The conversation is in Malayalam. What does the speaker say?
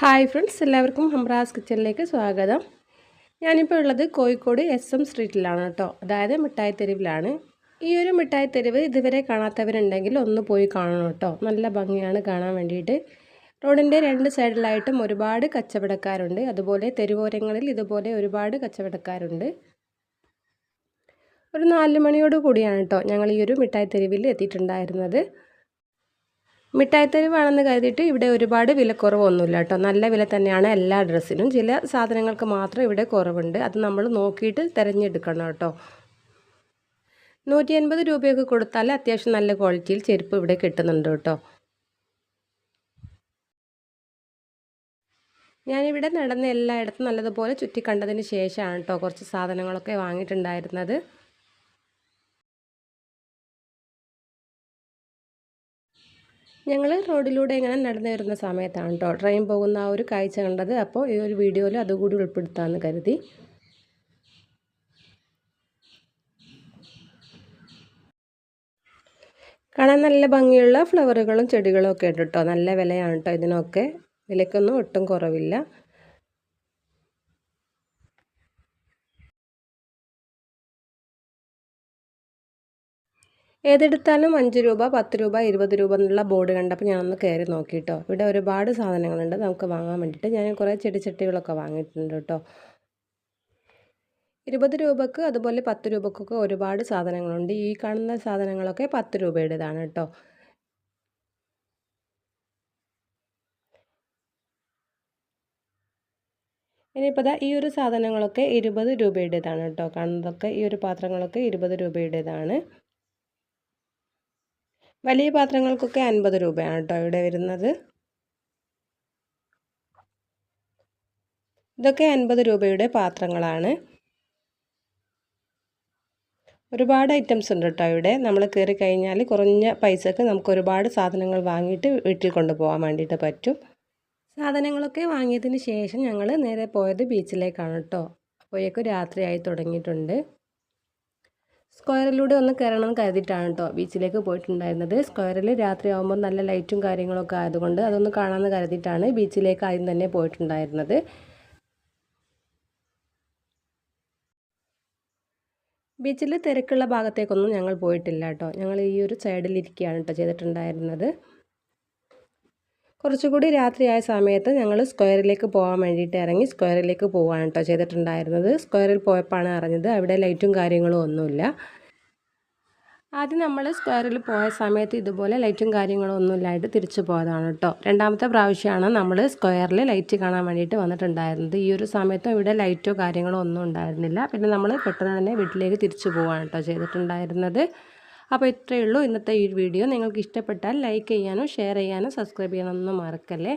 ഹായ് ഫ്രണ്ട്സ് എല്ലാവർക്കും ഹംറാസ് കിച്ചണിലേക്ക് സ്വാഗതം. ഞാനിപ്പോൾ ഉള്ളത് കോഴിക്കോട് എസ് എം സ്ട്രീറ്റിലാണ് കേട്ടോ. അതായത് മിഠായി തെരുവിലാണ്. ഈ ഒരു മിഠായി തെരുവ് ഇതുവരെ കാണാത്തവരുണ്ടെങ്കിൽ ഒന്ന് പോയി കാണണം കേട്ടോ. നല്ല ഭംഗിയാണ് കാണാൻ വേണ്ടിയിട്ട്. റോഡിന്റെ രണ്ട് സൈഡിലായിട്ടും ഒരുപാട് കച്ചവടക്കാരുണ്ട്. അതുപോലെ തെരുവോരങ്ങളിൽ ഇതുപോലെ ഒരുപാട് കച്ചവടക്കാരുണ്ട്. ഒരു നാല് മണിയോട് കൂടിയാണ് കേട്ടോ ഞങ്ങൾ ഈ ഒരു മിഠായി തെരുവിൽ എത്തിയിട്ടുണ്ടായിരുന്നത്. മിഠായിത്തെരുവാണെന്ന് കരുതിയിട്ട് ഇവിടെ ഒരുപാട് വിലക്കുറവൊന്നുമില്ല കേട്ടോ. നല്ല വില തന്നെയാണ് എല്ലാ ഡ്രസ്സിനും. ചില സാധനങ്ങൾക്ക് മാത്രം ഇവിടെ കുറവുണ്ട്. അത് നമ്മൾ നോക്കിയിട്ട് തിരഞ്ഞെടുക്കണം കേട്ടോ. നൂറ്റി അൻപത് രൂപയൊക്കെ കൊടുത്താൽ അത്യാവശ്യം നല്ല ക്വാളിറ്റിയിൽ ചെരുപ്പ് ഇവിടെ കിട്ടുന്നുണ്ട് കേട്ടോ. ഞാനിവിടെ നടന്ന എല്ലായിടത്തും നല്ലതുപോലെ ചുറ്റി കണ്ടതിന് ശേഷമാണ് കേട്ടോ കുറച്ച് സാധനങ്ങളൊക്കെ വാങ്ങിയിട്ടുണ്ടായിരുന്നത്. ഞങ്ങൾ റോഡിലൂടെ ഇങ്ങനെ നടന്നു വരുന്ന സമയത്താണ് കേട്ടോ ട്രെയിൻ പോകുന്ന ആ ഒരു കാഴ്ച കണ്ടത്. അപ്പോൾ ഈ ഒരു വീഡിയോയിൽ അതുകൂടി ഉൾപ്പെടുത്താമെന്ന് കരുതി. കാണാൻ നല്ല ഭംഗിയുള്ള ഫ്ലവറുകളും ചെടികളും ഒക്കെ ഉണ്ട് കേട്ടോ നല്ല വിലയാണ് കേട്ടോ ഇതിനൊക്കെ. വിലയ്ക്കൊന്നും ഒട്ടും കുറവില്ല. ഏതെടുത്താലും അഞ്ച് രൂപ പത്ത് രൂപ ഇരുപത് രൂപ എന്നുള്ള ബോർഡ് കണ്ടപ്പോൾ ഞാനൊന്ന് കയറി നോക്കിയിട്ടോ ഇവിടെ ഒരുപാട് സാധനങ്ങളുണ്ട് നമുക്ക് വാങ്ങാൻ വേണ്ടിയിട്ട്. ഞാൻ കുറേ ചെടിച്ചട്ടികളൊക്കെ വാങ്ങിയിട്ടുണ്ട് കേട്ടോ. ഇരുപത് രൂപക്ക് അതുപോലെ പത്ത് രൂപക്കൊക്കെ ഒരുപാട് സാധനങ്ങളുണ്ട്. ഈ കാണുന്ന സാധനങ്ങളൊക്കെ പത്ത് രൂപയുടേതാണ് കേട്ടോ. ഇനിയിപ്പോൾ ഈ ഒരു സാധനങ്ങളൊക്കെ ഇരുപത് രൂപയുടേതാണ് കേട്ടോ. കാണുന്നതൊക്കെ ഈ ഒരു പാത്രങ്ങളൊക്കെ ഇരുപത് രൂപയുടേതാണ്. വലിയ പാത്രങ്ങൾക്കൊക്കെ അൻപത് രൂപയാണ് കേട്ടോ ഇവിടെ വരുന്നത്. ഇതൊക്കെ അൻപത് രൂപയുടെ പാത്രങ്ങളാണ്. ഒരുപാട് ഐറ്റംസ് ഉണ്ട് കേട്ടോ ഇവിടെ. നമ്മൾ കയറി കഴിഞ്ഞാൽ കുറഞ്ഞ പൈസക്ക് നമുക്ക് ഒരുപാട് സാധനങ്ങൾ വാങ്ങിയിട്ട് വീട്ടിൽ കൊണ്ടുപോകാൻ വേണ്ടിയിട്ട് പറ്റും. സാധനങ്ങളൊക്കെ വാങ്ങിയതിന് ശേഷം ഞങ്ങൾ നേരെ പോയത് ബീച്ചിലേക്കാണ് കേട്ടോ. അപ്പോഴേക്കും രാത്രിയായി തുടങ്ങിയിട്ടുണ്ട്. സ്ക്വയറിലൂടെ ഒന്ന് കയറണം എന്ന് കരുതിയിട്ടാണ് കേട്ടോ ബീച്ചിലേക്ക് പോയിട്ടുണ്ടായിരുന്നത്. സ്ക്വയറിൽ രാത്രിയാകുമ്പോൾ നല്ല ലൈറ്റും കാര്യങ്ങളൊക്കെ ആയതുകൊണ്ട് അതൊന്ന് കാണാമെന്ന് കരുതിയിട്ടാണ് ബീച്ചിലേക്ക് ആദ്യം തന്നെ പോയിട്ടുണ്ടായിരുന്നത്. ബീച്ചിൽ തിരക്കുള്ള ഭാഗത്തേക്കൊന്നും ഞങ്ങൾ പോയിട്ടില്ല കേട്ടോ. ഞങ്ങൾ ഈ ഒരു സൈഡിലിരിക്കുകയാണ് കേട്ടോ ചെയ്തിട്ടുണ്ടായിരുന്നത്. കുറച്ചുകൂടി രാത്രിയായ സമയത്ത് ഞങ്ങൾ സ്ക്വയറിലേക്ക് പോകാൻ വേണ്ടിയിട്ട് ഇറങ്ങി സ്ക്വയറിലേക്ക് പോകാൻ കേട്ടോ ചെയ്തിട്ടുണ്ടായിരുന്നത്. സ്ക്വയറിൽ പോയപ്പോഴാണ് അറിഞ്ഞത് അവിടെ ലൈറ്റും കാര്യങ്ങളും ഒന്നുമില്ല. ആദ്യം നമ്മൾ സ്ക്വയറിൽ പോയ സമയത്ത് ഇതുപോലെ ലൈറ്റും കാര്യങ്ങളും ഒന്നും ഇല്ലായിട്ട് തിരിച്ചു പോയതാണ് കേട്ടോ. രണ്ടാമത്തെ പ്രാവശ്യമാണ് നമ്മൾ സ്ക്വയറിൽ ലൈറ്റ് കാണാൻ വേണ്ടിയിട്ട് വന്നിട്ടുണ്ടായിരുന്നത്. ഈ ഒരു സമയത്തും ഇവിടെ ലൈറ്റോ കാര്യങ്ങളോ ഒന്നും ഉണ്ടായിരുന്നില്ല. പിന്നെ നമ്മൾ പെട്ടെന്ന് തന്നെ വീട്ടിലേക്ക് തിരിച്ചു പോവാണ് കേട്ടോ ചെയ്തിട്ടുണ്ടായിരുന്നത്. അപ്പോൾ ഇത്രയേ ഉള്ളൂ ഇന്നത്തെ ഈ വീഡിയോ. നിങ്ങൾക്ക് ഇഷ്ടപ്പെട്ടാൽ ലൈക്ക് ചെയ്യാനും ഷെയർ ചെയ്യാനും സബ്സ്ക്രൈബ് ചെയ്യാനൊന്നും മറക്കല്ലേ?